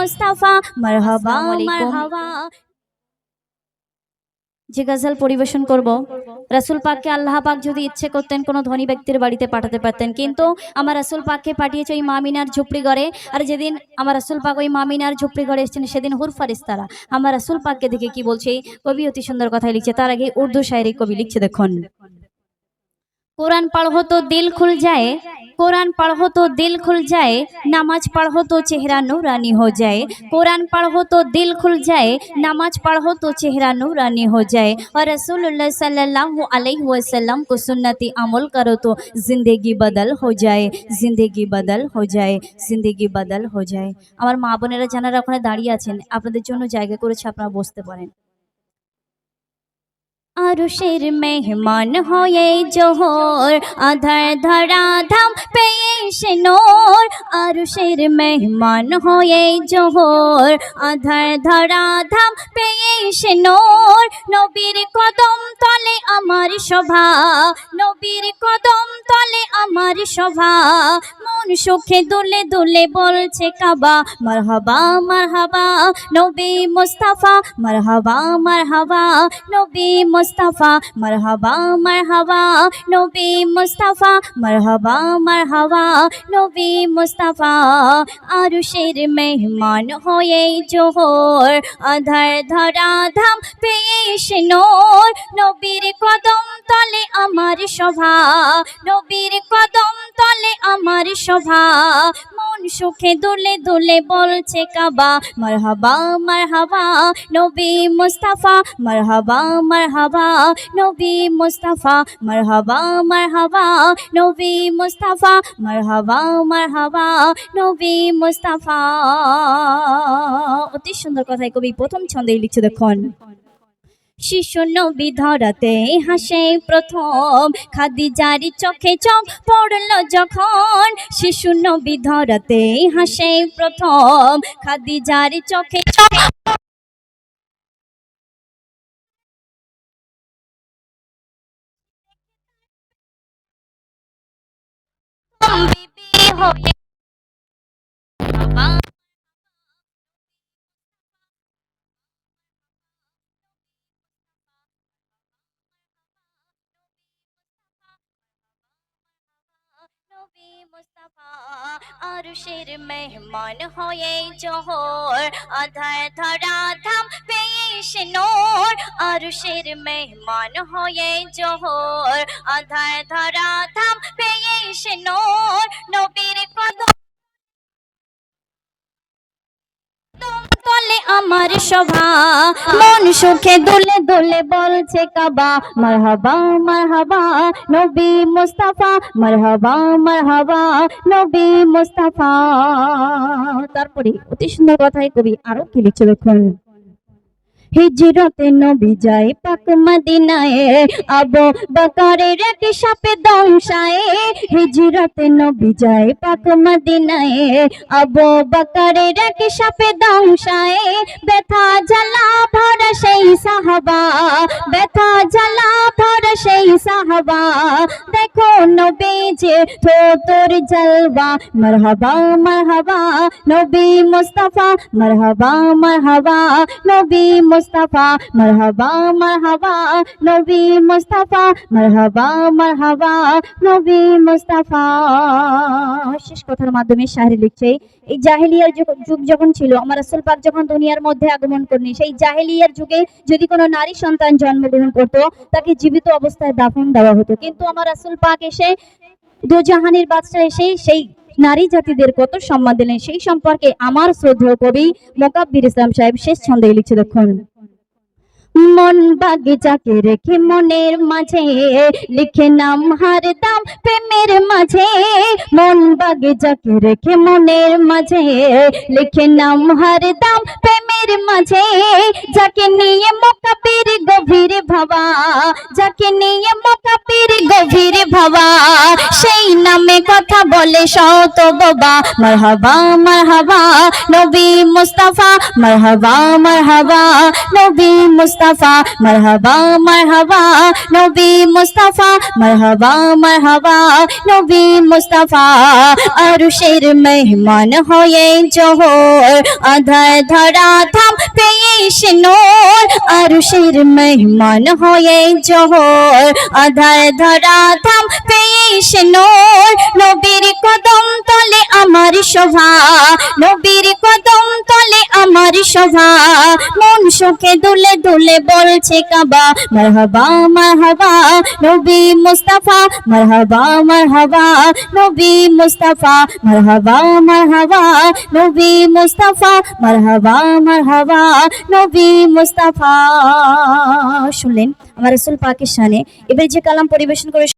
মুস্তাফা মারহাবা মারহাবা। যে গজল পরিবেশন করব রাসুল পাককে আল্লাহ পাক যদি ইচ্ছে করতেন কোনো ধনী ব্যক্তির বাড়িতে পাঠাতে পারতেন। কিন্তু আমার রাসুল পাককে পাঠিয়েছে ওই মামিনার ঝুপড়ি ঘরে। আর যেদিন আমার রাসুল পাক ওই মামিনার ঝুপড়ি ঘরে এসেছেন সেদিন হুর ফারিস্তারা। আমার রাসুল পাককে দেখে কি বলছে? কবি অতি সুন্দর কথাই লিখছে। তার আগে উর্দু শায়রি কবি লিখছে দেখুন। কোরআন पढ़ो तो दिल खुल जाए কোরআন पढ़ो तो दिल खुल जाए नमाज पढ़ो तो चेहरा नूरानी हो जाए कुरान पढ़ो तो दिल खुल जाए नमाज पढ़ो तो चेहरा नूरानी हो जाए और रसूलुल्लाह सल्लल्लाहु अलैहि वसल्लम को सुन्नती अमल करो तो जिंदगी बदल हो जाए जिंदगी बदल हो जाए जिंदगी बदल हो जाए আমার মা বোনেরা যারা ওখানে দাঁড়িয়ে আছেন আপনাদের জন্য জায়গা করেছে আপনারা বসতে পারেন আরশের মেহমান হয়ে জোহর, আধার ধরা ধাম পেয়েছে নোর। আরশের মেহমান হয়ে জোহর, আধার ধরা ধাম পেয়েছে নোর। নবীর কদম তলে আমার শোভা, নবীর কদম তলে আমার শোভা। সুখে দুলে দুলে বলছে কাবা, মারহাবা মারহাবা, নবী মুস্তাফা, মারহাবা মারহাবা, নবী মুস্তাফা, মারহাবা মারহাবা, নবী মুস্তাফা, মারহাবা মারহাবা, নবী মুস্তাফা। আরশের মেহমান হয়ে জোহর, আধার ধরা ধাম পেয়েছে নোর, নবীর কদম তলে আমার শোভা, নবীর কদম তলে আমার শোভা। মন সুখে দুলে দুলে বলছে কাবা। মারহাবা মারহাবা, নবী মুস্তাফা। মারহাবা মারহাবা, নবী মুস্তাফা। মারহাবা মারহাবা, নবী মুস্তাফা। মারহাবা মারহাবা, নবী মুস্তাফা। অতি সুন্দর কথায় কবি প্রথম ছন্দে লিখছে দেখুন। শিশু নবী ধরাতে হাসে প্রথম। খাদিজারি চোখে চোখ পড়ল যখন। শিশু নবী ধরাতে হাসে প্রথম। খাদিজারি চোখে চোখ হয়ে আরশের মেহমান হয়ে জহর। আধার ধরা ধাম পেয়েছে নোর আরশের মেহমান হয়ে জহর। আধার ধরা ধাম পেয়েছে নোর নবীর কদম আমার শোভা। মন সুখে দুলে দুলে বলছে কাবা। মারহাবা মারহাবা, নবী মুস্তাফা। মারহাবা মারহাবা, নবী মুস্তাফা। তারপরে অতি সুন্দর কথাই কবি আরও কি লিখছে দেখুন। হিজরতে নবী যায় পাক মদিনায়। আবু বকরের এক সাপে দংশায়। হিজরতে নবী যায় পাক মদিনায়। আবু বকরের এক সাপে দংশায়। ব্যথা জ্বালা ভরা সেই সাহাবা। ব্যথা জ্বালা ভরা সেই সাহাবা। দেখো নবী যে তো তোর জলবা মারহাবা মারহাবা, নবী মারহাবা মারহাবা, নবী মারহাবা মারহাবা, নবী মারহাবা মারহাবা, নবী শেষ কথার মাধ্যমে শাহরি লিখছে, এই জাহেলিয়ার যুগ যখন ছিল, আমার রাসূল পাক যখন দুনিয়ার মধ্যে আগমন করনি, সেই জাহেলিয়ার যুগে যদি কোনো নারী সন্তান জন্মগ্রহণ করত, তাকে জীবিত অবস্থায় দাফন দেওয়া হতো। কিন্তু আমার রাসূল পাক এসে দু জাহানের বাদশাহ এসে সেই নারী জাতিদের কত সম্মান দিলেন, সেই সম্পর্কে আমার শ্রদ্ধেয় কবি মোকাব্বির ইসলাম সাহেব শেষ ছন্দে লিখছে দেখুন। মন বাগিচাকে রেখে মনের মাঝে, লিখে নাম হার দাম প্রেমের মাঝে। মন বাগিচাকে রেখে মনের মাঝে, লিখে নাম হার দাম প্রেমের মাঝে। যাকে নিয়ে মোকাবির ভাবা যাকে নিয়ে মোকাবির গভীর ভাবা। কথা বলে, শত বাবা। মারহাবা মারহাবা, নবী মুস্তাফা। মারহাবা মারহাবা, নবী মুস্তাফা। মুস্তাফা মারহাবা মারহাবা, নবী মুস্তাফা। মারহাবা মারহাবা, নবী মুস্তাফা। আরশের মেহমান হয়ে জোহর, আধার ধরা থাম পেশ নূর। আরশের মেহমান হয়ে জোহর, আধার ধরা থাম পেশ নূর। নবীর কদম তলে আমার শোভা, নবীর কদম তলে আমার শোভা। মন সুখে দুলে দুলে বলছে কাবা, মারহাবা মারহাবা, নবী মুস্তাফা, মারহাবা মারহাবা, নবী মুস্তাফা, মারহাবা মারহাবা, নবী মুস্তাফা, মারহাবা মারহাবা, নবী মুস্তাফা। শুনলেন, আমার রসুল পাকের শানে এবার যে কালাম পরিবেশন করে